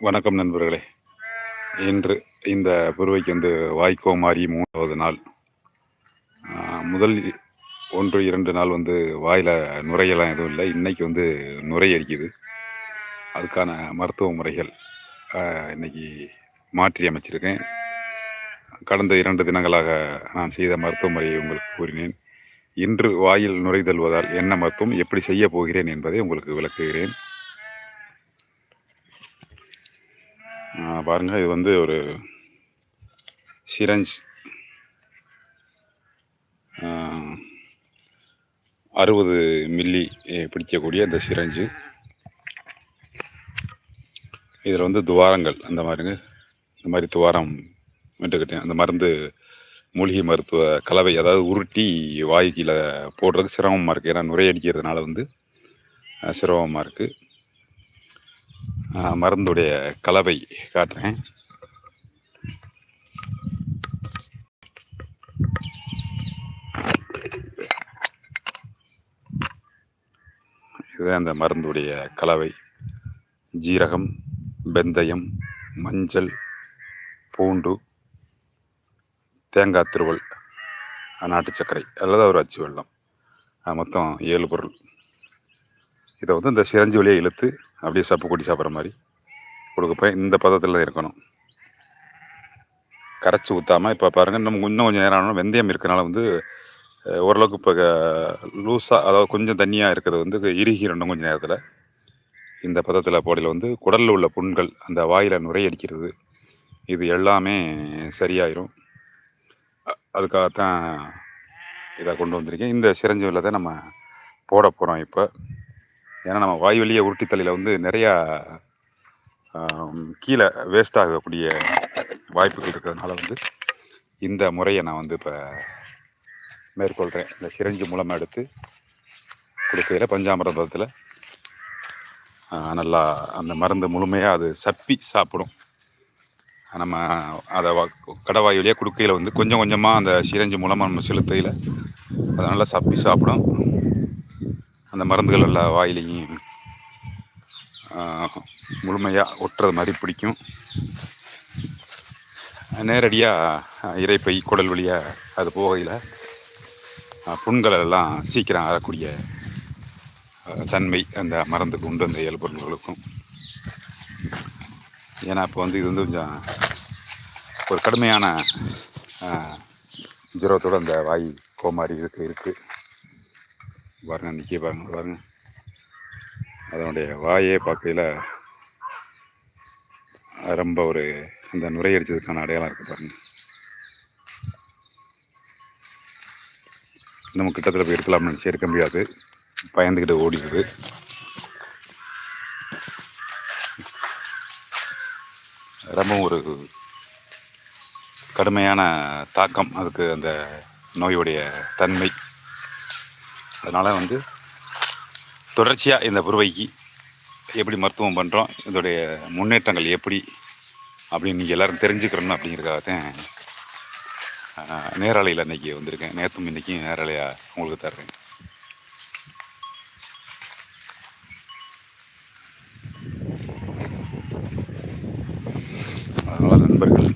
வணக்கம் நண்பர்களே. இன்று இந்த புருவைக்கு வந்து வாய்க்கோ மாறி மூணாவது நாள். முதல் ஒன்று இரண்டு நாள் வந்து வாயில் நுரையெல்லாம் எதுவும் இல்லை. இன்றைக்கி வந்து நுரை அரிக்குது அதுக்கான மருத்துவ முறைகள் இன்றைக்கி மாற்றி அமைச்சிருக்கேன். கடந்த இரண்டு தினங்களாக நான் செய்த மருத்துவ முறையை உங்களுக்கு கூறினேன். இன்று வாயில் நுரைதல்வதால் என்ன மருத்துவம் எப்படி செய்ய போகிறேன் என்பதை உங்களுக்கு விளக்குகிறேன். பாருங்கள் இது வந்து ஒரு சிரஞ்ச். அறுபது மில்லி பிடிக்கக்கூடிய அந்த சிரஞ்சு. இதில் வந்து துவாரங்கள் அந்த மாதிரிங்க. இந்த மாதிரி துவாரம் விட்டுக்கிட்டேன். அந்த மருந்து மூலிகை மருத்துவ கலவை அதாவது உருட்டி வாய்க்கில் போடுறதுக்கு சிரமமாக இருக்குது ஏன்னா நுரையடிக்கிறதுனால வந்து சிரமமாக இருக்குது மருந்துடைய கலவை காட்டுறேன். இதுதான் அந்த மருந்துடைய கலவை. ஜீரகம் வெந்தயம் மஞ்சள் பூண்டு தேங்காய் திருவல் நாட்டு சர்க்கரை அல்லது ஒரு அச்சு வெள்ளம். மொத்தம் ஏழு பொருள். இதை வந்து இந்த சிரஞ்சி வழியாக இழுத்து அப்படியே சப்பு கொட்டி சாப்பிட்ற மாதிரி கொடுக்கப்போ இந்த பதத்தில் தான் இருக்கணும். கரைச்சி ஊற்றாமல் இப்போ பாருங்கள் இன்னும் இன்னும் கொஞ்சம் நேரம் ஆனால் வெந்தயம் இருக்கிறனால வந்து ஓரளவுக்கு இப்போ லூஸாக அதாவது கொஞ்சம் தண்ணியாக இருக்கிறது வந்து இறுகிரணும் கொஞ்சம் நேரத்தில். இந்த பதத்தில் போடையில் வந்து குடலில் உள்ள புண்கள் அந்த வாயில் நுரையடிக்கிறது இது எல்லாமே சரியாயிரும். அதுக்காகத்தான் இதை கொண்டு வந்திருக்கேன். இந்த சிரஞ்சு தான் நம்ம போட போகிறோம் இப்போ. ஏன்னா நம்ம வாய் வழியை உருட்டித்தலையில் வந்து நிறையா கீழே வேஸ்ட் ஆகக்கூடிய வாய்ப்புகள் இருக்கிறதுனால வந்து இந்த முறையை நான் வந்து இப்போ மேற்கொள்கிறேன் இந்த சிரஞ்சு மூலமாக எடுத்து கொடுக்கையில் பஞ்சாமிரதத்தில் நல்லா அந்த மருந்து முழுமையாக அது சப்பி சாப்பிடும். நம்ம அதை கடவாய் வழியாக கொடுக்கையில் வந்து கொஞ்சம் கொஞ்சமாக அந்த சிரஞ்சு மூலமாக நம்ம செலுத்தையில் அதை நல்லா சப்பி சாப்பிடும். அந்த மருந்துகள் எல்லாம் வாயிலையும் முழுமையாக ஒட்டுறது மாதிரி பிடிக்கும். நேரடியாக இறைப்பை குடல் வழியாக அது போகையில் புண்களெல்லாம் சீக்கிரம் ஆகக்கூடிய தன்மை அந்த மருந்துக்கு உண்டு அந்த இயல்பொருள்களுக்கும் ஏன்னா இப்போ வந்து இது வந்து கொஞ்சம் ஒரு கடுமையான ஜுரத்தோடு அந்த வாய் கோமாரி இருக்குது இருக்குது பாருங்க நிற்க பாருங்க பாருங்க. அதனுடைய வாயே பார்க்கையில் ரொம்ப ஒரு அந்த நுரையடிச்சதுக்கான அடையாளம் இருக்குது பாருங்க. இன்னும் கிட்டத்தில் போய் இருக்கலாம்னு நினச்சி இருக்க முடியாது. பயந்துக்கிட்டு ஓடிடுது. ரொம்ப ஒரு கடுமையான தாக்கம் அதுக்கு அந்த நோயுடைய தன்மை. அதனால் வந்து தொடர்ச்சியாக இந்த புருவைக்கு எப்படி மருத்துவம் பண்ணுறோம் இதோடைய முன்னேற்றங்கள் எப்படி அப்படின்னு நீங்கள் எல்லோரும் அப்படிங்கிறதுக்காக தான் நேராலையில் இன்றைக்கி வந்திருக்கேன். நேற்றும் இன்றைக்கும் நேராலையாக உங்களுக்கு தர்றேன். அதனால் நண்பர்கள்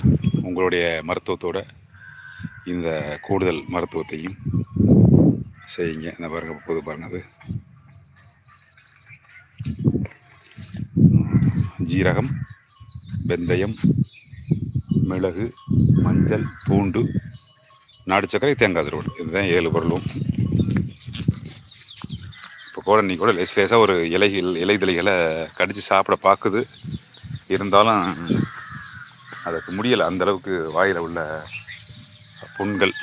உங்களுடைய மருத்துவத்தோட இந்த கூடுதல் மருத்துவத்தையும் செய்யுங்க. இந்த பாருங்க பொது பாருங்க ஜீரகம் வெந்தயம் மிளகு மஞ்சள் பூண்டு நாடு சக்கரை தேங்காய் திருவடு இதுதான் ஏழு பொருளும். இப்போ கூட நீ கூட லேஸ் லேசாக ஒரு இலைகள் இலைதலைகளை கடித்து சாப்பிட பார்க்குது. இருந்தாலும் அதுக்கு முடியலை. அந்தளவுக்கு வாயில் உள்ள புண்கள்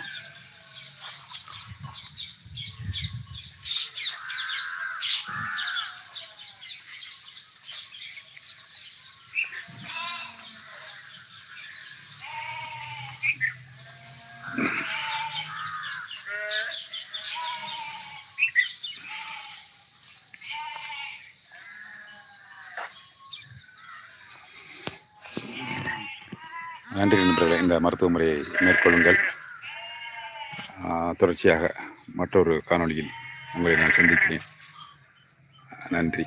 நன்றி நண்பர்களே. இந்த மருத்துவ முறையை மேற்கொள்ளுங்கள். தொடர்ச்சியாக மற்றொரு காணொலியில் உங்களை நான் சந்திக்கிறேன். நன்றி.